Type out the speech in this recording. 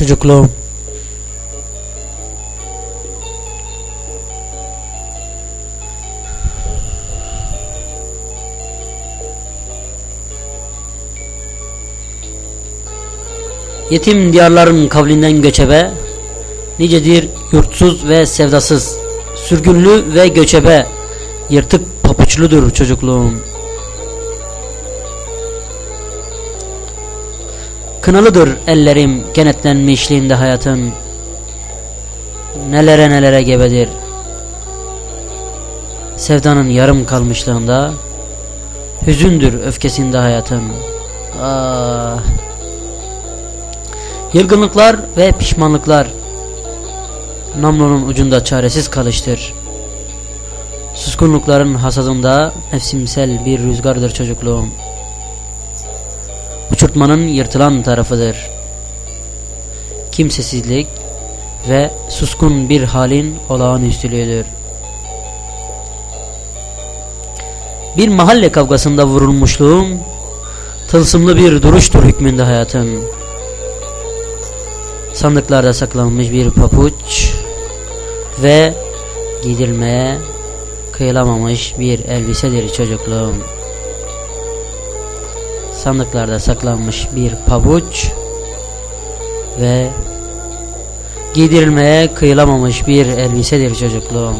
çocukluğum. Yetim diyarların kavlinden göçebe, nicedir yurtsuz ve sevdasız, sürgünlü ve göçebe, yırtık papuçludur çocukluğum. Kınalıdır ellerim kenetlenmişliğinde hayatın, nelere nelere gebedir. Sevdanın yarım kalmışlığında, hüzündür öfkesinde hayatın. Ah. Yılgınlıklar ve pişmanlıklar namlunun ucunda çaresiz kalıştır. Suskunlukların hasadında nefsimsel bir rüzgardır çocukluğum. Uçurtmanın yırtılan tarafıdır. Kimsesizlik ve suskun bir halin olağanüstülüğüdür. Bir mahalle kavgasında vurulmuşluğum, tılsımlı bir duruştur hükmünde hayatın. Sandıklarda saklanmış bir papuç ve giydirmeye kıyılamamış bir elbisedir çocukluğum. Sandıklarda saklanmış bir pabuç ve giydirilmeye kıyılamamış bir elbisedir çocukluğum.